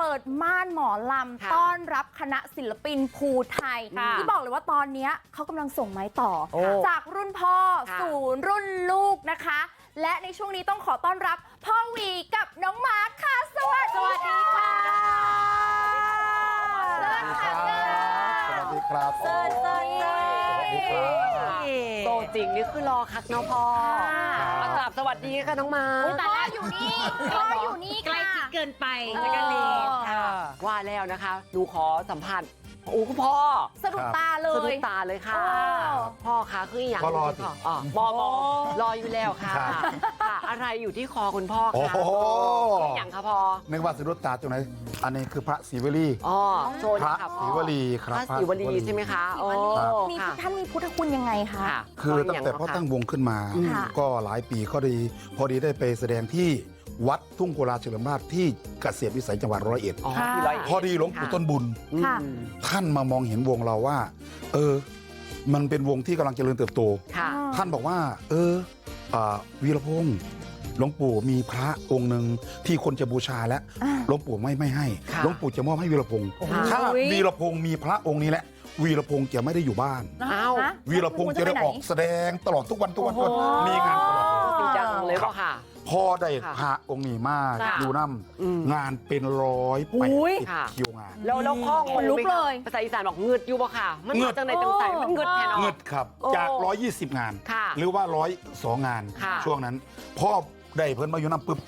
เปิดม่านหมอลค่ะำต้อนรับคณะศิลปินภูไทยค่ะที่บอกเลยว่าตอนเนี้ยเขากำลังส่งไม้ต่อโอ้จากรุ่นพ่อค่ะสู่รุ่นลูกนะคะ และในช่วงนี้ต้องขอต้อนรับพ่อหวีกับน้องมาร์คค่ะ สวัสดีค่ะเชิญค่ะสวัสดีครับเชิญเชิญเชิญสวัสดีครับโตจริงนี่คือรอคักเนาะพ่อค่ะมากราบสวัสดีค่ะน้องมาพ่ออยู่นี่พ่ออยู่นี่ใกล้ค่ะชิด เกินไปเออจักรเลนค่ะ ว่าแล้วนะคะหนูขอสัมผัสโอ้คุณพ่อสะดุดตาเลสะดุย ดตาเลยค่ะโอ้พ่อคะคืออย่างพ่อรอสิพ่อ๋อมอมอรออยู่แล้วค่ะครับค่ะ อะไรอยู่ที่คอคุณพ่อโอ้คะโหคืออย่างคะพ่อนึกว่าสะดุดตาตรงไหน อันนี้คือพระศรีวลีอ๋อโชว์หพน่ระอยค่ะศรีวลีครับพระศรีวลีใช่ไหมคะโอ้มีค่ะท่านมีพุทธคุณยังไงคะ ค่ะคือตั้งแต่พ่อตั้งวงขึ้นมา ค่ะ ก็หลายปีก็ดี พอดีได้ไปแสดงที่วัดทุ่งโกลาเฉลิมราชที่เกษตรวิสัยจังหวัดร้อยเอ็ด อ๋อค่ะที่ร้อยเดพอดีหลวงปู่ต้นบุญ ค่ะ อืมท่านมามองเห็นวงเราว่า เออ มันเป็นวงที่กำลังเจริญเติบโต ค่ะ ท่านบอกว่า เอออ่าวีรพงษ์ หลวงปู่มีพระองค์หนึ่งที่คนจะบูชาแล้วอ่าหลวงปู่ไม่ไม่ให้ค่ะหลวงปู่จะมอบให้วีรพงษ์โอ้โหถ้าวีรพงษ์มีพระองค์นี้แหละวีรพงษ์จะไม่ได้อยู่บ้าน อ้าวฮะวีรพงษ์จะได้ออกแสดงตลอดทุกวันทุกวันทุกวันโอ้โหมีงานตลอดจริงจังเลยเปล่าค่ะ พอได้ค่ะพระองค์นี้มาค่ะอยู่น้อืมำงานเป็นร้อยแปดอุ้ยสิบค่ะคิวงานแล้วแล้วข้องขนลุกเลยภาษาอีสานบอกเงืดอยู่ปะค่ะ มันเงืมาอดจังในจังใสมันเงืดแทนอเงิอกดครับโอ้จาก 120 งานค่ะหรือว่าร้อยสองงานค่ะช่วงนั้นพ่อ ได้เพิ่นมาอยู่น้ำปุ๊บ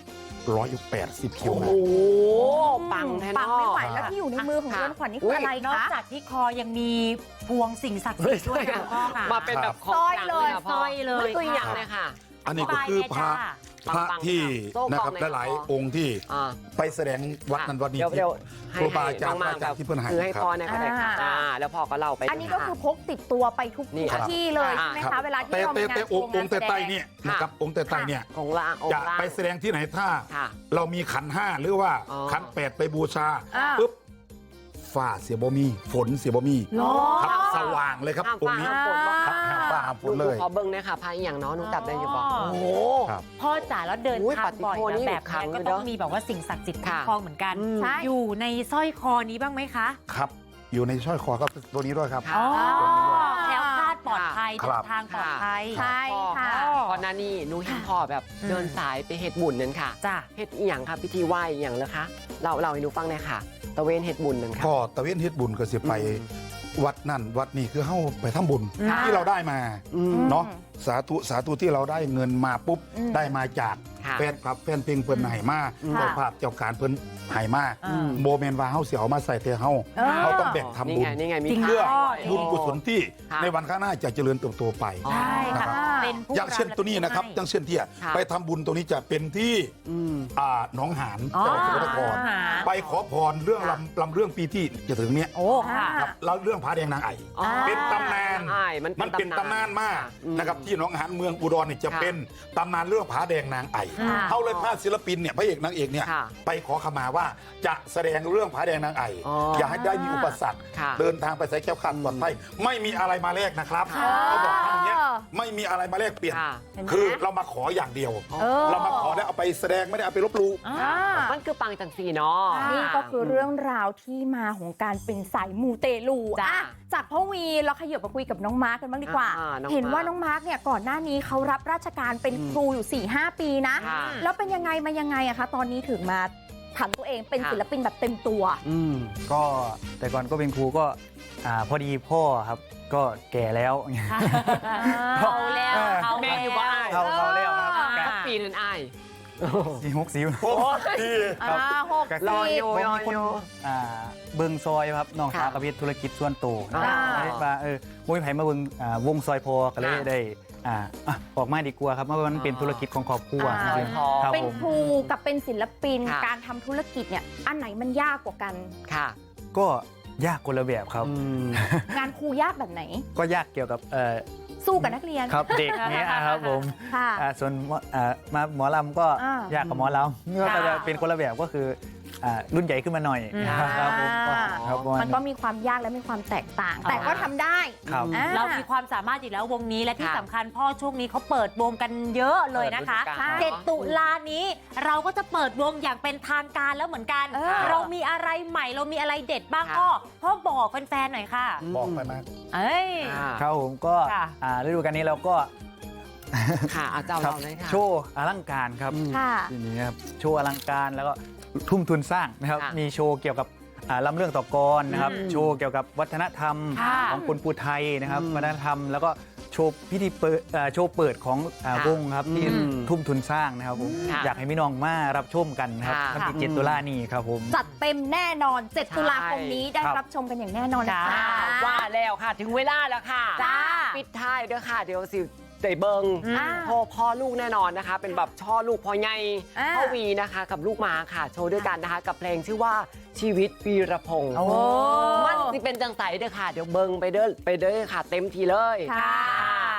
ร้อยแปดสิบคิวโอ้โหงานปังแทนปังอไม่ไหวแล้วที่อยู่ในมือของค่ะเรือนขวัญนี่คืออะไรนอกคะ จากที่คอยังมีพวงสิ่งศักดิ์สิทธิ์ด้วยค่ะคุณพ่อค่ะมาเป็นแบบของสร้อยกางเลยค่ะพ่สร้อยเลย มันคือค่ะอย่างเลยค่ะ อันนี้ก็คือพระปังๆพระที่โซ่กองนะครับเลยหลายค่ะๆองค์ที่อ่า ไปแสดงวัดนั้นวัดนี้เดี๋ยวเดี๋ยวครูบาอาจารย์ให้พระอาจารย์ที่เพิ่นให้คือให้ครับพ่อเนี่ยก็ได้ค่ะอ่าอ่าแล้วพ่อก็เล่าไป อันนี้ก็คือพกติดตัวไปทุกนี่ครับ ที่เลยอ่าใช่ไหมครัคะบเวลาที่แต่เราแต่มีงานแต่องค์โชองค์แต่งานใต้แสดงเนี่ยนะครับองค์แต่ใต้เนี่ยของละองจะค์ละไปแสดงที่ไหนถ้า ค่ะเรามีขันห้าหรือว่าอ๋อขันแปดไปบูชาอ่า ปุ๊บ ฟ้าเสียบ่มี ฝนเสียบ่มีหรอ ครับสว่างเลยครับห้ามองฟ้าค์นี้ห้ามฝนบ่ครับห้ามฟ้าห้ามฝนเลยขอเบิ้งเนี่ยค่ะพายอย่างเนาะหนูจับได้อยู่ป่ะอ๋อโอ้โห ครับ พ่อจ๋าแล้วเดินอุ๊ยทางบ่อยปฏิโทษนี่นะแบบขังนี้อยู่ก็ต้องเนอะมีแบบว่าสิ่งศักดิ์สิทธิ์คุ้มค่ะครองเหมือนกัน อืม ใช่ อยู่ในสร้อยคอนี้บ้างไหมคะครับ อยู่ในสร้อยคอครับตัวนี้ด้วยครับ ค่ะ อ๋ออ๋อแคล้วคลาด ปลอดภัยครัเดิบนทางปลอดภัยใช่ค่ะก่อนหน้านี้หนูเห็นพ่อแบบอืมเดินสายไปเฮ็ดบุญนั่นค่ะจ้ะเฮ็ดอีหยังค่ะพิธีไหว้อีหยังเลยคะ เราเราให้หนูฟังหน่อยค่ะ ตะเวนเฮ็ดบุญนั่นค่ะก็ตะเวนเฮ็ดบุญก็สิไปอืมวัดนั่นวัดนี่คือเฮาไปทำบุญค่ะที่เราได้มาอืมเนาะ สาธุสาธุที่เราได้เงินมาปุ๊บอืมได้มาจากค่ะแฟนคลับแฟนเพลงเพิ่นให้มาอืมเจ้าภาพเจ้าการเพิ่นให้มาอืม โมเมนต์ว่าเฮาสิเอามาใส่แต่เฮาเออ เราต้องแบ่งทำนี่บุญไงนี่ไงมีจริง เพื่อค่ะบุญกุศลที่ค่ะ ในวันข้างหน้าจะเจริญเติบโตไปอ๋อใช่ค่ะนะครับเป็นผู้อย่างเช่นตัวนี้นะครับให้อย่างเช่นที่ค่ะ ไปทำบุญตรงนี้จะเป็นที่อืม อ่าหนองหานอ๋อ จังหวัดสกลนครหาไปขอพรเรื่องค่ะลำลำเรื่องปีที่จะถึงเนี้ยโอ้ค่ะ ครับแล้วเรื่องพระแดงนางไอ อ๋อเป็นตำนานใช่มันมันเป็นตำนานมากอืมนะครับที่หนองหานเมืองอุดรเนี่ยจะค่ะเป็นตำนานเรื่องผาแดงนางไอค่ะเขาเลยพาศิลปินเนี่ยพระเอกนางเอกเนี่ยค่ะไปขอขมาว่าจะแสดงเรื่องผาแดงนางไออ๋อออย่าให้ได้มีอุปสรรคค่ะเดินทางไปใส่แก้วขันปลอดภัยไม่มีอะไรมาแลกนะครับค่ะเขาบอกทางเนี้ยไม่มีอะไรมาแลกเปลี่ยนค่ะเห็นไหมคือเรามาขออย่างเดียวเออเรามาขอแล้วเอาไปแสดงไม่ได้เอาไปลบหลู่อ่ามันคือปังจังสีเนาะนี่ก็คือเรื่องราวที่มาของการเป็นสายมูเตลูจ้ะอะ จากพ่อวีเราขยับมาคุยกับน้องมาร์กกันบ้างดีกว่าอ่าน้องเห็นว่ามาร์คน้องมาร์กเนี่ยก่อนหน้านี้เขารับราชการเป็นอืมครูอยู่4-5ปีนะค่ะแล้วเป็นยังไงมายังไงอะคะตอนนี้ถึงมาผันตัวเองเป็นค่ะศิลปินแบบเต็มตัว อืมก็แต่ก่อนก็เป็นครูก็อ่าพอดีพ่อครับก็แก่แล้วเขาแล้วเออเขาแม่อยู่บ้านเขาเขาแล้วครับอ่าแก่สักปีนึงอ้าย สี่หกสิบโอ้ดี อ่าหกรอสิอบยู่ผมรอมีอคนยู่ อ่าเบิงซอยครับน้องค่ะสาวกับเฮ็ดธุรกิจส่วนตัวนะอ่าได้ว่าเออมุ้ยไผมาเบิงอ่าวงซอยพอก็เลยค่ะได้อ่าอะออกมาดีกว่าครับเพราะว่ามันเป็นธุรกิจของครอบครัวอ่าจริงพอๆครับเป็นผม ครูกับเป็นศิลปินค่ะ การทำธุรกิจเนี่ยอันไหนมันยากกว่ากัน ค่ะ ก็ยากคนละแบบครับอืมงานครูยากแบบไหน ก็ยากเกี่ยวกับเอ่อ สู้กับนักเรียน ครับเด็กเนี้ยครับผมค่ะ อ่าส่วนหมออ่ามาหมอลำก็อ่าย ยากกับหมอลำก็ค่ะจะเป็นคนละแบบก็คือ อ่ารุ่นใหญ่ขึ้นมาหน่อยอืม ครับผมก็ครับประาณ มันก็มีความยากและมีความแตกต่าง แต่ก็ทำได้ครับ อ่เรามีความสามารถอยู่แล้ววงนี้และที่ค่ะสำคัญพ่อช่วงนี้เขาเปิดวงกันเยอะเลยนะคะเปิดฤดูกาลเจ็ดตุลานี้เราก็จะเปิดวงอย่างเป็นทางการแล้วเหมือนกัน เออ เรามีอะไรใหม่เรามีอะไรเด็ดบ้างค่ะ พ่อพ่อบอกแฟนๆหน่อยค่ะ บอกไปมาเอ้ยค่ะครับผมก็ค่ะ อ่าฤดูกาลนี้เราก็ค่ะอาจารย์ครัเราเลยค่ะ โชว์อลังการครับอืมค่ะ ทีนี้ครับโชว์อลังการแล้วก็ ทุ่มทุนสร้างนะครับ ค่ะมีโชว์เกี่ยวกับอ่าลำเรื่องต่อกรนะครับอืมโชว์เกี่ยวกับวัฒนธรรมค่ะของคนปูไทยนะครับอืมวัฒนธรรมแล้วก็โชว์พิธีเปิดเอ่อโชว์เปิดของอ่าค่ะวงครับที่อืมทุ่มทุนสร้างนะครับผมค่ะอยากให้พี่น้องมารับชมกันนะครับค่ะ วันที่เจ็ดตุลานี้ครับผม จัดเต็มแน่นอน 7 ตุลาคมนี้ได้ครับรับชมกันอย่างแน่นอนนะจ้าคะว่าแล้วค่ะ ถึงเวลาแล้วค่ะจ้า ปิดท้ายเด้อค่ะ เดี๋ยวสิ ได้เบิงอ่าพ่อพ่อลูกแน่นอนนะคะ เป็นแบบช่อลูกพ่อใหญ่อ่าพ่อวีนะคะ กับลูกหมาค่ะโชว์ด้วยกันนะคะ กับเพลงชื่อว่าชีวิตวีรพงศ์โอ้มันสิเป็นจังใสเด้อค่ะ เดี๋ยวเบิงไปเด้อไปเด้อค่ะ เต็มทีเลยค่ะ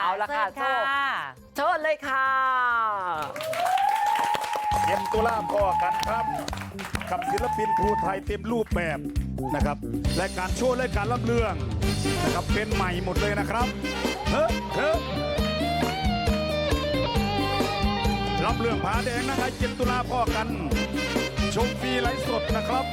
เอาละค่ะโชเชิญว์เชิญเลยค่ะเย็นตุลาพ่อกันครับกับศิลปินภูไทยเต็มรูปแบบนะครับและการโชว์และการรับเรื่องนะครับเป็นใหม่หมดเลยนะครับเฮ้อเฮ้อ รับเรื่องผาแดงนะครับเจ็ดตุลาพ่อกัน ชมฟรีไลฟ์สดนะครับ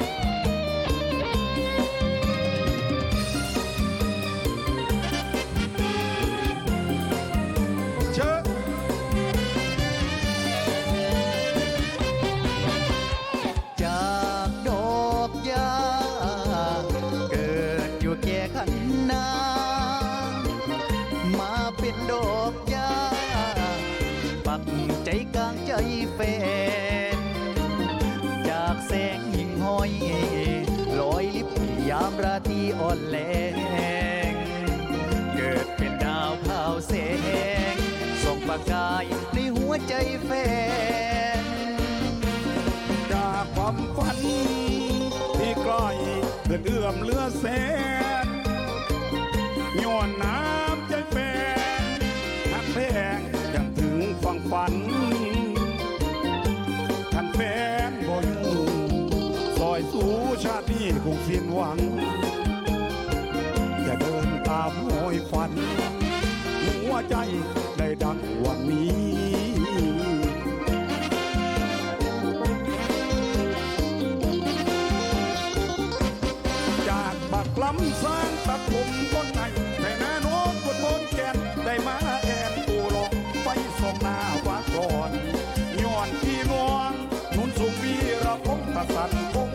กลางใจแฟนจากแสงหิ่งห้อยลอยลิบยามราตรีอ่อนแรงเกิดเป็นดาวเผาแสงส่องประกายในหัวใจแฟน ชาตินี้คงสิ้นหวัง อย่าเดินตามหอยฝัน หัวใจได้ดังวันนี้จากบักลำสร้างตัดผมคนไหนแต่แน่นอนบนบนแกนได้มาแอนปูหลอกไปส่องหน้าว่าก่อนย้อนที่นวงนุนสูงวีระพงตัดสันพง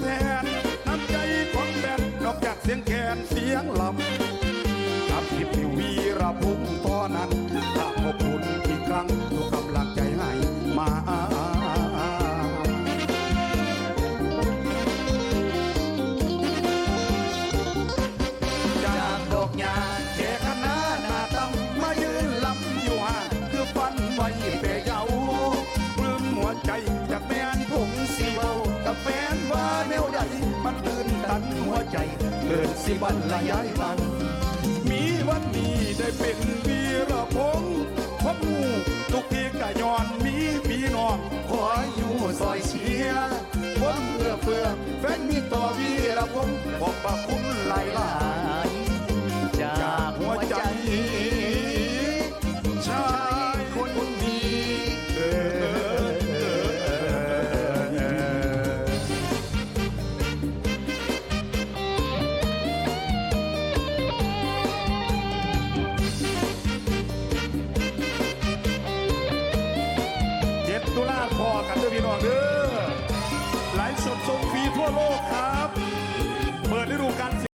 แทนน้ำใจของแดนนอกจากเสียงแคนเสียงลำกับทิพย์วีระพุ่งตอนนั้น สิบันละยายบัง มีวันนี้ได้เป็นวีรพงศ์พบหมู่ทุกทีกะย้อนมีพี่น้องคอยอยู่ซอยเชียร์คนเพื่อเพื่อแฟนมีต่อวีรพงศ์บอกปากคุ